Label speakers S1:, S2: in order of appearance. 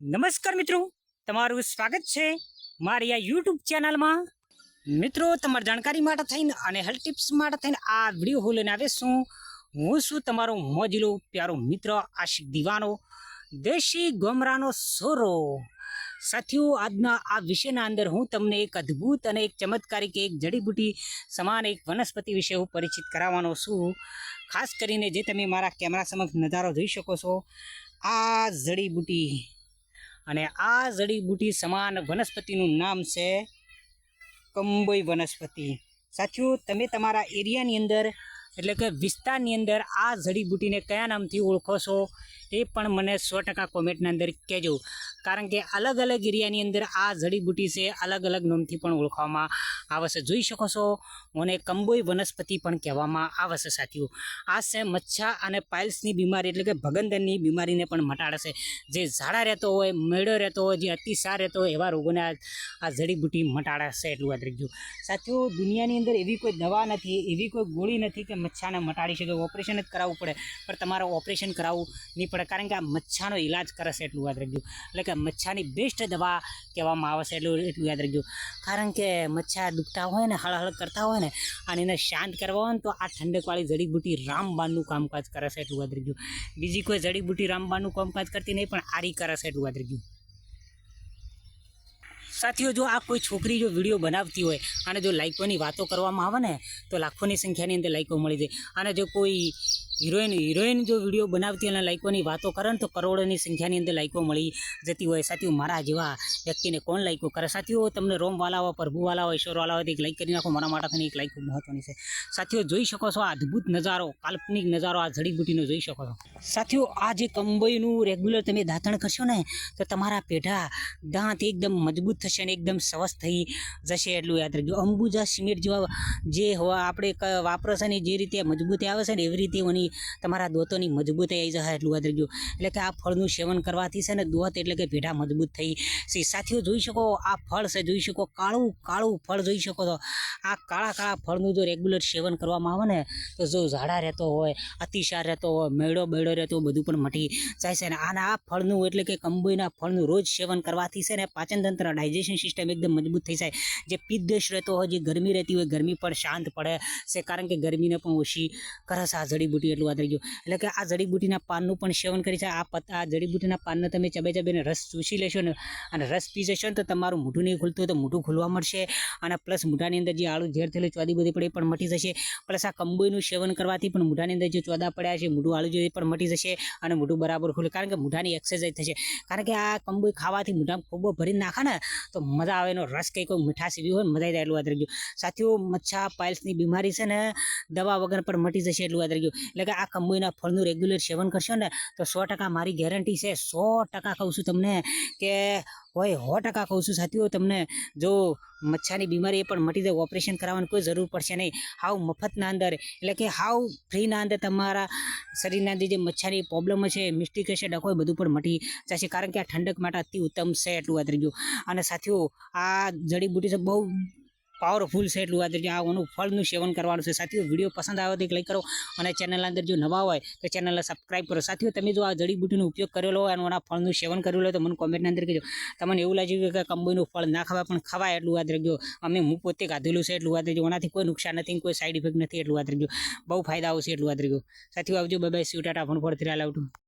S1: નમસ્કાર મિત્રો, તમારું સ્વાગત છે મારી આ યુટ્યુબ ચેનલમાં. મિત્રો, તમારી જાણકારી માટે થઈને અને હેલ્થ ટિપ્સ માટે થઈને આ વીડિયો હું લઈને આવે છું. હું છું તમારો મોજીલો પ્યારો મિત્ર આશિક દીવાનો, દેશી ગોમરાનો સોરો. સાથીઓ, આજના આ વિષયના અંદર હું તમને એક અદ્ભુત અને એક ચમત્કારિક, એક જડીબુટી સમાન એક વનસ્પતિ વિશે હું પરિચિત કરાવવાનો છું. ખાસ કરીને જે તમે મારા કેમેરા સમક્ષ નજારો જોઈ શકો છો, આ જડીબુટી અને આ જડીબુટી સમાન વનસ્પતિનું નામ છે કંબોઈ વનસ્પતિ. સાચું તમે તમારા એરિયાની અંદર એટલે કે વિસ્તારની અંદર આ જડીબુટીને કયા નામથી ઓળખો છો એ પણ મને સો ટકા કોમેન્ટની અંદર કહેજો. કારણ કે અલગ અલગ એરિયાની અંદર આ જડીબુટી છે, અલગ અલગ નામથી પણ ઓળખવામાં આવે છે જોઈ શકો છો, મને કંબોઈ વનસ્પતિ પણ કહેવામાં આવે છે સાથીઓ. આ છે મચ્છા અને પાઇલ્સની બીમારી, એટલે કે ભગંદરની બીમારીને પણ મટાડે છે જે ઝાડા રહેતો હોય, મેળો રહેતો હોય, જે અતિસાર રહેતો હોય, એવા રોગોને આ આ જડીબુટી મટાડે છે એટલું યાદ રાખજો. સાથીઓ, દુનિયાની અંદર એવી કોઈ દવા નથી, એવી કોઈ ગોળી નથી કે મચ્છાને મટાડી શકે, ઓપરેશન જ કરાવવું પડે. પણ તમારે ઓપરેશન કરાવવું નહીં પડે, કારણ કે આ મચ્છાનો ઈલાજ કરશે એટલું યાદ રાખજો. એટલે કે મચ્છાની બેસ્ટ દવા કહેવામાં આવે છે એટલું એટલું યાદ રાખજો. કારણ કે મચ્છા દુખતા હોય ને, હળહળ કરતા હોય ને, અને એને શાંત કરવા હોય ને, તો આ ઠંડકવાળી જડીબુટી રામબાણનું કામકાજ કરે છે એટલું યાદ રાખજો. બીજી કોઈ જડીબુટી રામબાણનું કામકાજ કરતી નહીં, પણ આરી કરે છે એટલું યાદ રાખજો. સાથીઓ, જો આ કોઈ છોકરી જો વીડિયો બનાવતી હોય અને જો લાઇકોની વાતો કરવામાં આવે ને, તો લાખોની સંખ્યાની અંદર લાઇકો મળી જાય. અને જો કોઈ હિરોઈન હિરોઈન જો વીડિયો બનાવતી અને લાઇકોની વાતો કરે ને તો કરોડોની સંખ્યાની અંદર લાઇકો મળી જતી હોય. સાથીઓ, મારા જેવા વ્યક્તિને કોણ લાઇકો કરે? સાથીઓ, તમને રોમવાલા હોય, પ્રભુવાલા હોય, ઈશ્વરવાલા હોય એક લાઇક કરી નાખો. મારા માટે એક લાઇક ખૂબ મહત્વની છે. સાથીઓ, જોઈ શકો છો આ અદ્ભુત નજારો, કાલ્પનિક નજારો, આ જડીબુટીનો જોઈ શકો છો. સાથીઓ, આ જે કંબોઈનું રેગ્યુલર તમે દાંતણ કરશો ને, તો તમારા પેઢા દાંત એકદમ મજબૂત થશે અને એકદમ સ્વસ્થ થઈ જશે એટલું યાદ રાખજો. અંબુજા સિમેન્ટ જેવા જે આપણે વાપરો છે ને, જે રીતે મજબૂતી આવે છે ને, એવી રીતે એની તમારા દોતોની મજબૂતી આવી જશે એટલું યાદ ગયું. એટલે કે આ ફળનું સેવન કરવાથી છે ને દોત એટલે કે ભેઢા મજબૂત થઈ છે. સાથીઓ, જોઈ શકો આ ફળ છે, જોઈ શકો કાળું કાળું ફળ જોઈ શકો તો આ કાળા કાળા ફળનું જો રેગ્યુલર સેવન કરવામાં આવે ને, તો જો ઝાડા રહેતો હોય, અતિસાર રહેતો હોય, મેળો બેડો રહેતો હોય, બધું પણ મટી જાય છે ને. આના આ ફળનું એટલે કે કંબોઈના ફળનું રોજ સેવન કરવાથી છે ને પાચનતંત્ર ડાયજેશન સિસ્ટમ એકદમ મજબૂત થઈ જાય. જે પિત્તદોષ રહેતો હોય, જે ગરમી રહેતી હોય, ગરમી પણ શાંત પડે છે. કારણ કે ગરમીને પણ ઓછી કરે છે આ જડીબુટી એટલું યાદ ગયું. એટલે કે આ જડીબુટીના પાનનું પણ સેવન કરી છે. આ પત્તા આ જડીબુટીના પાનને તમે ચબે ચબેને રસ ચૂસી લેશો ને અને રસ પી જશો ને તો તમારું મોઢું નહીં ખુલતું હોય તો મોઢું ખુલવા મળશે. અને પ્લસ મોઢાની અંદર જે આળું, ઝેર થયેલું ચોદી બધી પડે પણ મટી જશે. પ્લસ આ કંબોઈનું સેવન કરવાથી પણ મોઢાની અંદર જે ચોદા પડ્યા છે, મોઢું આળું જે પણ મટી જશે અને મોઢું બરાબર ખુલે. કારણ કે મોઢાની એક્સરસાઇઝ થશે. કારણ કે આ કંબોઈ ખાવાથી મોઢામાં ખૂબ ભરીને નાખે ને તો મજા આવે એનો રસ કંઈ કોઈ મીઠાશ એવી હોય ને મજા એટલું યાદ રાખજો સાથીઓ, મચ્છા પાઇલ્સની બીમારી છે ને દવા વગર પણ મટી જશે એટલું યાદ રાખજો એટલે કે આ કંબોઈના ફળનું રેગ્યુલર સેવન કરશો ને, તો સો ટકા મારી ગેરંટી છે. સો ટકા કહું છું તમને કે હોય સો ટકા કહું છું સાથીઓ તમને, જો મચ્છાની બીમારી એ પણ મટી જાય ઓપરેશન કરાવવાની કોઈ જરૂર પડશે નહીં. હાવ મફતના અંદર, એટલે કે હાવ ફ્રીના અંદર તમારા શરીરના અંદર જે મચ્છાની પ્રોબ્લેમ છે મિસ્ટેક હશે ડખો બધું પણ મટી જશે કારણ કે આ ઠંડક માટે અતિ ઉત્તમ છે, એટલું રાખજો અને સાથીઓ, આ જડીબુટી છે, બહુ પાવરફુલ છે એટલું રાખજો આનું ફળનું સેવન કરવાનું છે. સાથીઓ, વીડિયો પસંદ આવે તો એક કરો અને ચેનલ અંદર જો નવા હોય તો ચેનલને સબસ્ક્રાઈબ કરો. સાથીઓ, તમે જો આ જડીબુટીનો ઉપયોગ કરેલો હોય અને આના ફળનું સેવન કરેલું હોય તો મને કોમેન્ટની અંદર કહેજો. તમને એવું લાગ્યું કે કંબોઈનું ફળ ના ખાવા પણ ખવાય એટલું યાદ રાખજો અમે હું પોતે ખાધેલું છે એટલું યાદ રાખજો એનાથી કોઈ નુકસાન નથી કોઈ સાઈડ ઇફેક્ટ નથી એટલું યાદ રાખજો બહુ ફાયદાઓ છે એટલું યાદ રાખજો સાથીઓ, આવજો. બાય બાય સીવ ટાટા ફોન ફોર થ્રી આલ આવતું